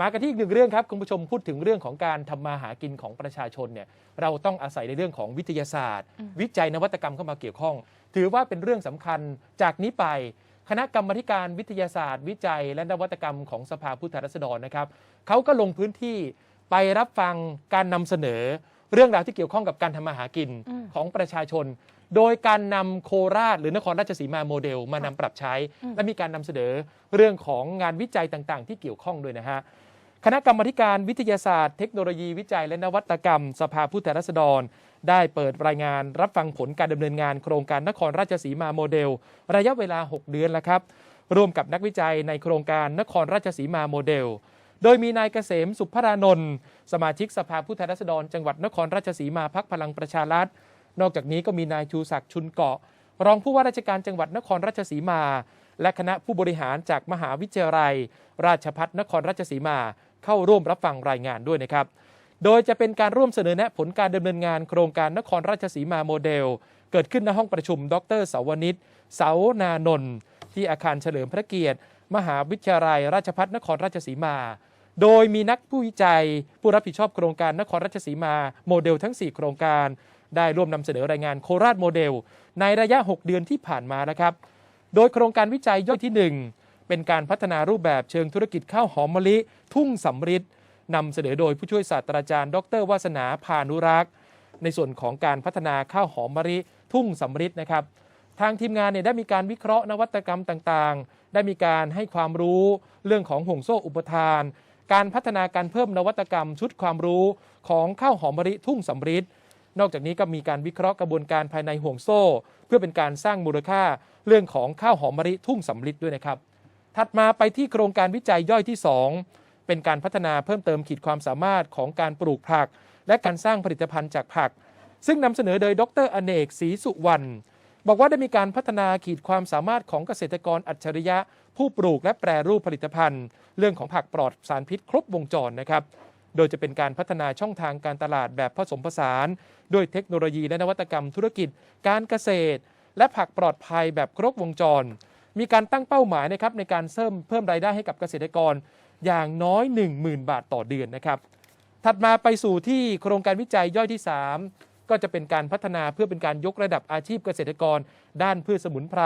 มากันที่อีกหนึ่งเรื่องครับคุณผู้ชมพูดถึงเรื่องของการทำมาหากินของประชาชนเนี่ยเราต้องอาศัยในเรื่องของวิทยาศาสตร์อืมวิจัยนวัตกรรมเข้ามาเกี่ยวข้อง ถือว่าเป็นเรื่องสำคัญจากนี้ไปคณะกรรมาธิการวิทยาศาสตร์ วิจัย และนวัตกรรมของสภาผู้แทนราษฎรนะครับเขาก็ลงพื้นที่ไปรับฟังการนำเสนอ เรื่องราวที่เกี่ยวข้องกับการทำมาหากินอืมของประชาชน โดยการนำโคราช หรือนครราชสีมาโมเดล มานำปรับใช้อืมและมีการนำเสนอเรื่องของงานวิจัยต่างๆ ที่เกี่ยวข้องด้วยนะฮะ คณะกรรมการวิทยาศาสตร์เทคโนโลยีวิจัยและนวัตกรรม สภาผู้แทนราษฎร ได้เปิดรายงานรับฟังผลการดำเนินงานโครงการนครราชสีมาโมเดล ระยะเวลา 6 เดือนแล้วครับ ร่วมกับนักวิจัยในโครงการนครราชสีมาโมเดล โดยมีนายเกษมสุภรานนท์สมาชิกสภาผู้แทนราษฎร จังหวัดนครราชสีมาพักพลังประชารัฐ นอกจากนี้ก็มีนายชูศักดิ์ชุนเกาะ รองผู้ว่าราชการจังหวัดนครราชสีมา และคณะผู้บริหารจากมหาวิทยาลัย ราชพัฒนครราชสีมา เข้าร่วมรับฟังรายงานด้วยนะครับ โดยจะเป็นการร่วมเสนอแนะผลการดำเนินงานโครงการนครราชสีมาโมเดล เกิดขึ้นในห้องประชุม ดรเสาวนิตเสานานนท์ที่อาคารเฉลิมพระเกียรติ มหาวิทยาลัย ราชพัฒนครราชสีมา โดยมีนักผู้วิจัย ผู้รับผิดชอบโครงการนครราชสีมาโมเดลทั้ง 4 โครงการ ได้ร่วมนำเสนอรายงานโคราชโมเดล ในระยะ 6 เดือนที่ผ่านมานะครับ โดยโครงการวิจัยย่อยที่ 1 เป็นการพัฒนารูปแบบเชิงธุรกิจข้าวหอมมะลิ ทุ่งสำริดนำเสนอโดยผู้ช่วยศาสตราจารย์ ดรวาสนาพานุรักษ์ ในส่วนของการพัฒนาข้าวหอมมะลิ ทุ่งสำริดนะครับ ทางทีมงานเนี่ยได้มีการวิเคราะห์นวัตกรรมต่างๆ ได้มีการให้ความรู้เรื่องของห่วงโซ่อุปทาน การพัฒนาการเพิ่มนวัตกรรมชุดความรู้ของข้าวหอมมะลิทุ่งสำริดนอกจากนี้ก็มีการวิเคราะห์กระบวนการภายในห่วงโซ่ เพื่อเป็นการสร้างมูลค่าเรื่องของข้าวหอมมะลิทุ่งสำริดด้วยนะครับ ถัดมาไปที่โครงการวิจัยย่อยที่ 2 เป็นการพัฒนาเพิ่มเติมขีดความสามารถของการปลูกผัก และการสร้างผลิตภัณฑ์จากผัก ซึ่งนำเสนอโดยดรอเนกศรีสุวรรณบอกว่าได้มีการพัฒนาขีดความสามารถของเกษตรกรอัจฉริยะ ผู้ปลูกและแปรรูปผลิตภัณฑ์ เรื่องของผักปลอดสารพิษครบวงจรนะครับโดยจะเป็นการพัฒนาช่องทางการตลาดแบบผสมผสาน ด้วยเทคโนโลยีและนวัตกรรมธุรกิจ การเกษตร และผักปลอดภัยแบบครบวงจร มีการตั้งเป้าหมายนะครับในการเพิ่มเพิ่มรายได้ให้กับเกษตรกรอย่างน้อย 10,000 บาทต่อเดือนนะครับ ถัดมาไปสู่ที่โครงการวิจัยย่อยที่ 3 ก็จะเป็นการพัฒนาเพื่อเป็นการยกระดับอาชีพเกษตรกร ด้านพืชสมุนไพร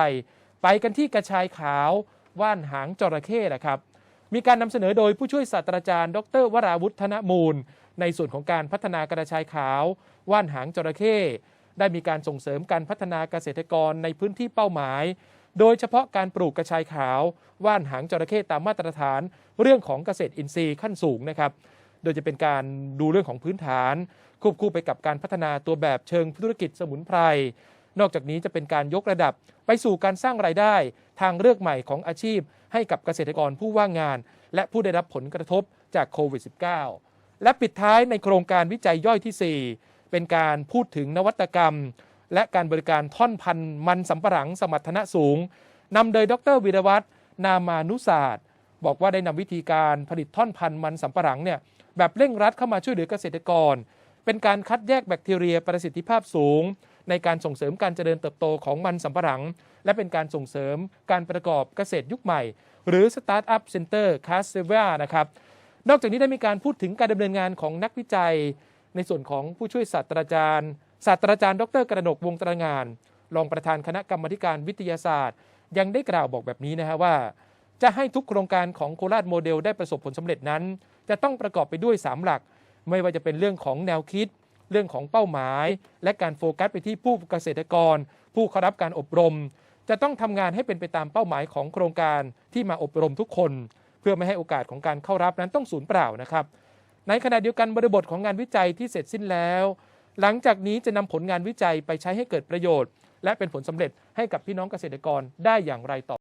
ไปกันที่กระชายขาว ว่านหางจระเข้นะครับ มีการนำเสนอโดยผู้ช่วยศาสตราจารย์ ดร วราวุฒนมูล ในส่วนของการพัฒนากระชายขาว ว่านหางจระเข้ได้มีการส่งเสริมการพัฒนาเกษตรกรในพื้นที่เป้าหมาย โดยเฉพาะการปลูกกระชายขาว ว่านหางจระเข้ตามมาตรฐาน เรื่องของเกษตรอินทรีย์ขั้นสูงนะครับ โดยจะเป็นการดูเรื่องของพื้นฐาน ควบคู่ไปกับการพัฒนาตัวแบบเชิงธุรกิจสมุนไพร นอกจากนี้จะเป็นการยกระดับไปสู่การสร้างรายได้ ทางเลือกใหม่ของอาชีพ ให้กับเกษตรกรผู้ว่างงาน และผู้ได้รับผลกระทบจากโควิด -19 และปิดท้ายในโครงการวิจัยย่อยที่ 4 เป็นการพูดถึงนวัตกรรม และการบริการท่อนพันธุ์มันสำปะหลังสมรรถนะสูงนำโดยดรวิรวัฒน์นามานุศาสตร์ บอกว่าได้นำวิธีการผลิตท่อนพันธุ์มันสำปะหลังเนี่ยแบบเร่งรัดเข้ามาช่วยเหลือเกษตรกร เป็นการคัดแยกแบคทีเรียประสิทธิภาพสูง ในการส่งเสริมการเจริญเติบโตของมันสำปะหลัง และเป็นการส่งเสริมการประกอบเกษตรยุคใหม่ หรือ Startup Center c a s e v a นะครับนอกจากนี้ได้มีการพูดถึงการดำเนินงานของนักวิจัย ในส่วนของผู้ช่วยศาสตราจารย์ ศาสตราจารย์ดรกระหนกวงตรงาน รองประธานคณะกรรมการวิทยาศาสตร์ ยังได้กล่าวบอกแบบนี้นะฮะว่า จะให้ทุกโครงการของโคราชโมเดลได้ประสบผลสำเร็จนั้น จะต้องประกอบไปด้วย 3 หลัก ไม่ว่าจะเป็นเรื่องของแนวคิด เรื่องของเป้าหมาย และการโฟกัสไปที่ผู้เกษตรกร ผู้เข้ารับการอบรม จะต้องทำงานให้เป็นไปตามเป้าหมายของโครงการที่มาอบรมทุกคน เพื่อไม่ให้โอกาสของการเข้ารับนั้นต้องสูญเปล่านะครับในขณะเดียวกันบริบทของงานวิจัยที่เสร็จสิ้นแล้ว หลังจากนี้จะนำผลงานวิจัยไปใช้ให้เกิดประโยชน์ และเป็นผลสำเร็จให้กับพี่น้องเกษตรกรได้อย่างไรต่อ